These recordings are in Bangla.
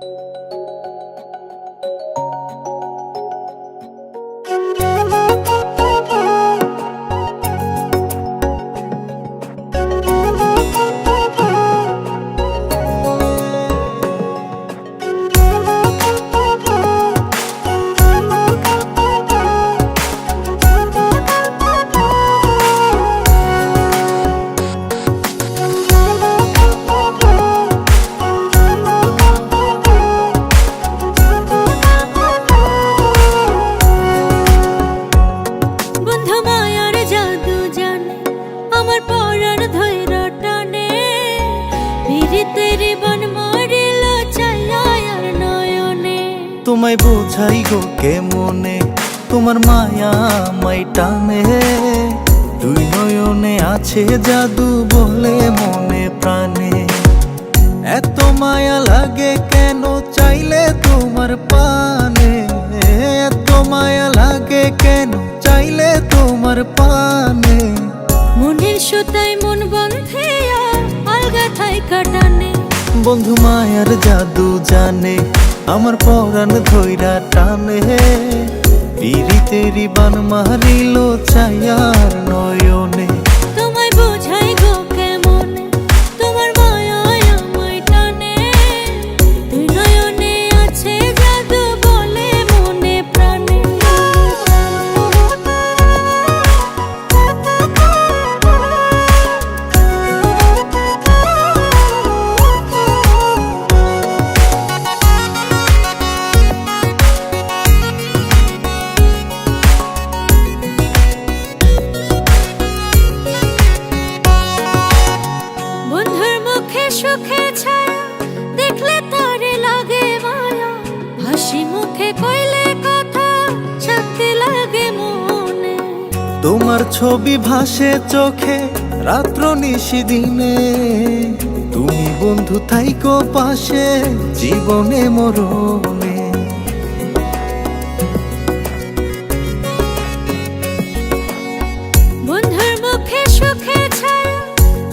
বন্ধু তোমায় বোঝাই গো কে মনে তোমার মায়া মাই টানে। দুই নয়নে আছে জাদু বলে মনে প্রাণে। এত মায়া লাগে কেন চাইলে তোমার পানে? এত মায়া লাগে কেন চাইলে তোমার পানে? মনের সুতায় মন বন্ধে আলগা থাই কাটানে। বন্ধু মায়ার জাদু জানে। আমার পরাণ ধৈরা টানে পিরিতেরি বান মারিল চায়ার নয়নে। তোমার ছবি ভাসে চোখে রাত্র নিশি দিনে। তুমি বন্ধু থাইকো পাশে জীবনে মরণে। বন্ধুর মুখে সুখে ছায়া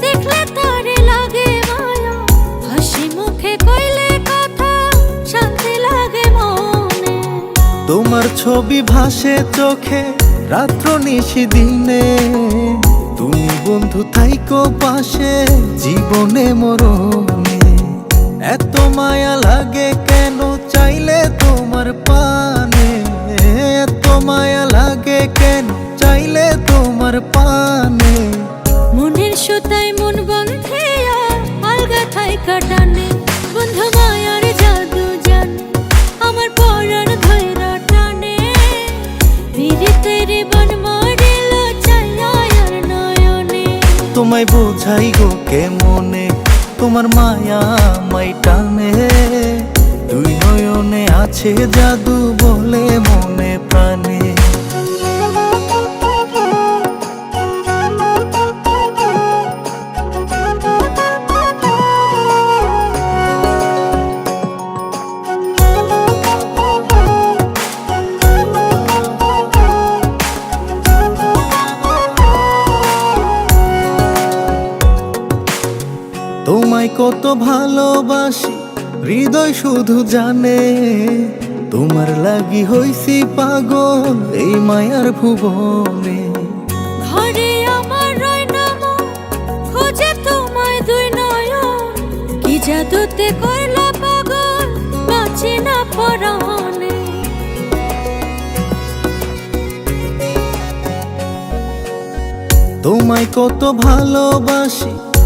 দেখলে তারে লাগে মায়া। হাসি মুখে কইলে কথা শান্তি লাগে মনে। তোমার ছবি ভাসে চোখে রাত্র নিশি দিনে। তুমি বন্ধু, থাইকো পাশে জীবনে মরণে। এত মায়া লাগে কেন চাইলে তোমার পানে? এত মায়া লাগে কেন চাইলে তোমার পানে? মনের সুতায় মন বন্ধে আর আলগা থাই কাটানে তোমার মায়া মাই টানে দুই নয়নে আছে জাদু তোমায় কত ভালোবাসি হৃদয় শুধু জানে। তোমার লাগি হইছি পাগল এই মায়ার ভুবনে। ঘরে আমার রয় নাম খোঁজে তোমায় দুই নয়ন। কি জাদুতে কইলা পাগল বাঁচি না পরানে তোমায় কত ভালোবাসি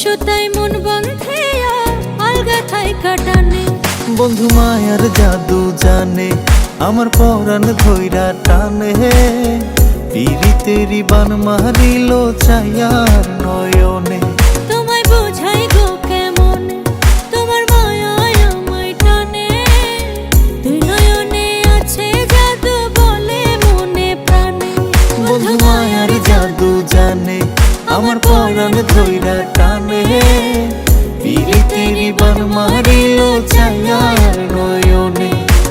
সুতায় মন বন্ধে আলগা কাটানে। বন্ধু মায়ার জাদু জানে, আমার পরাণ ধৈরা টানে। পিরিতেরি বান মারিল চাইয়ার নয়নে। মনে বিলিতির বার মারিল ছায়ার নয়নে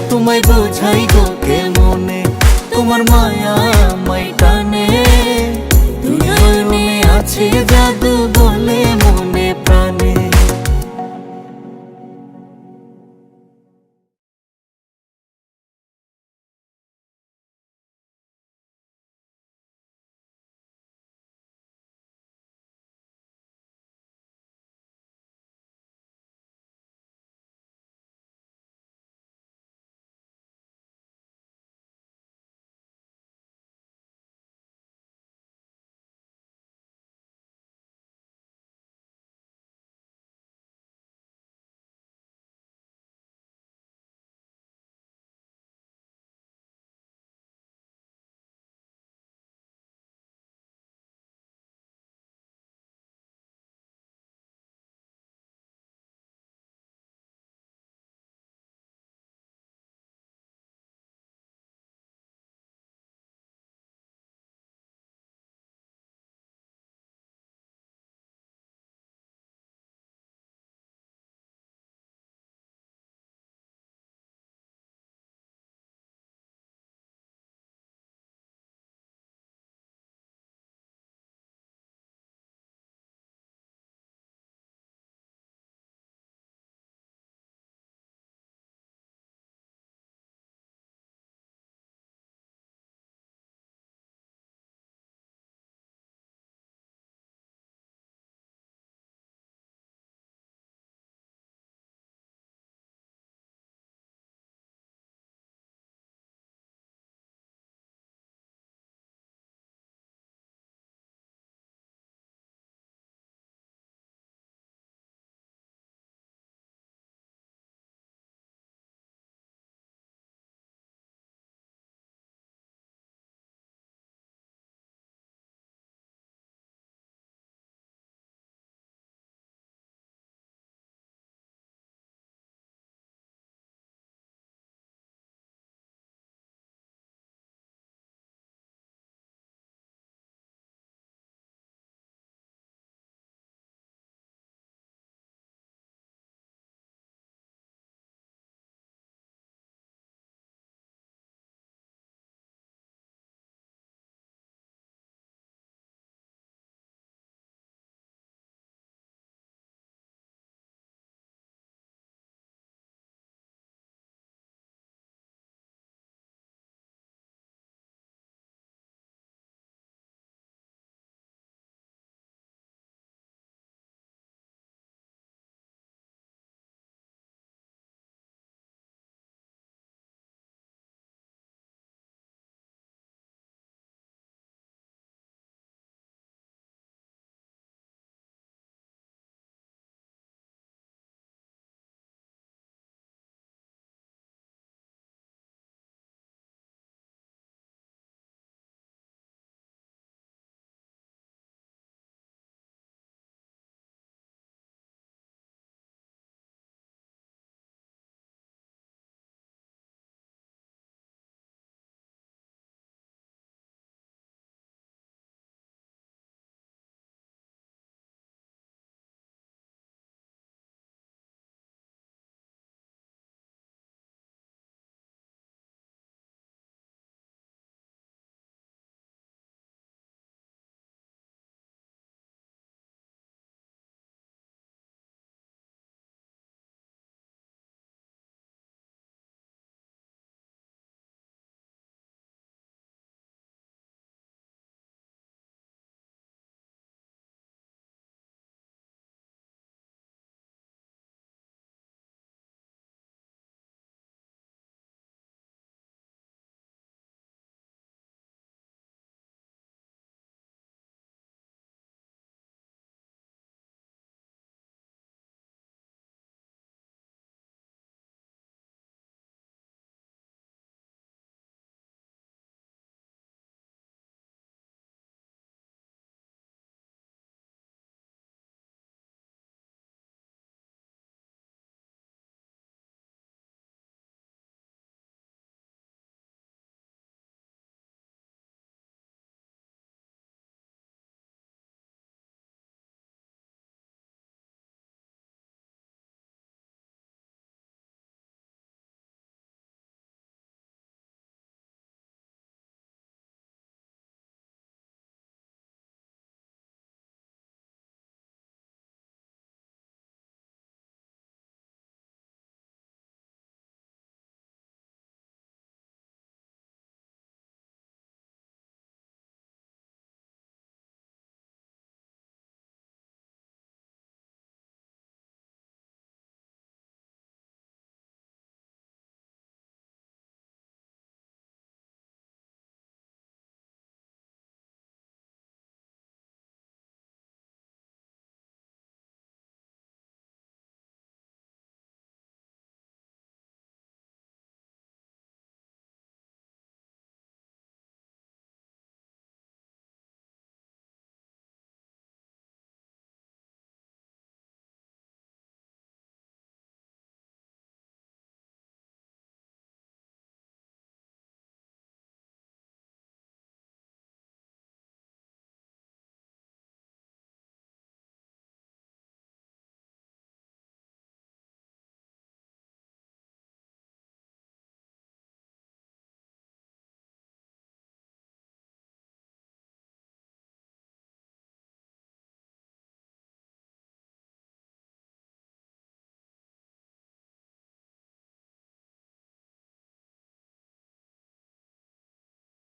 তোমায় বোঝাই গো কে মনে তোমার মায়া মাই দুজনে আছে জাদু বলে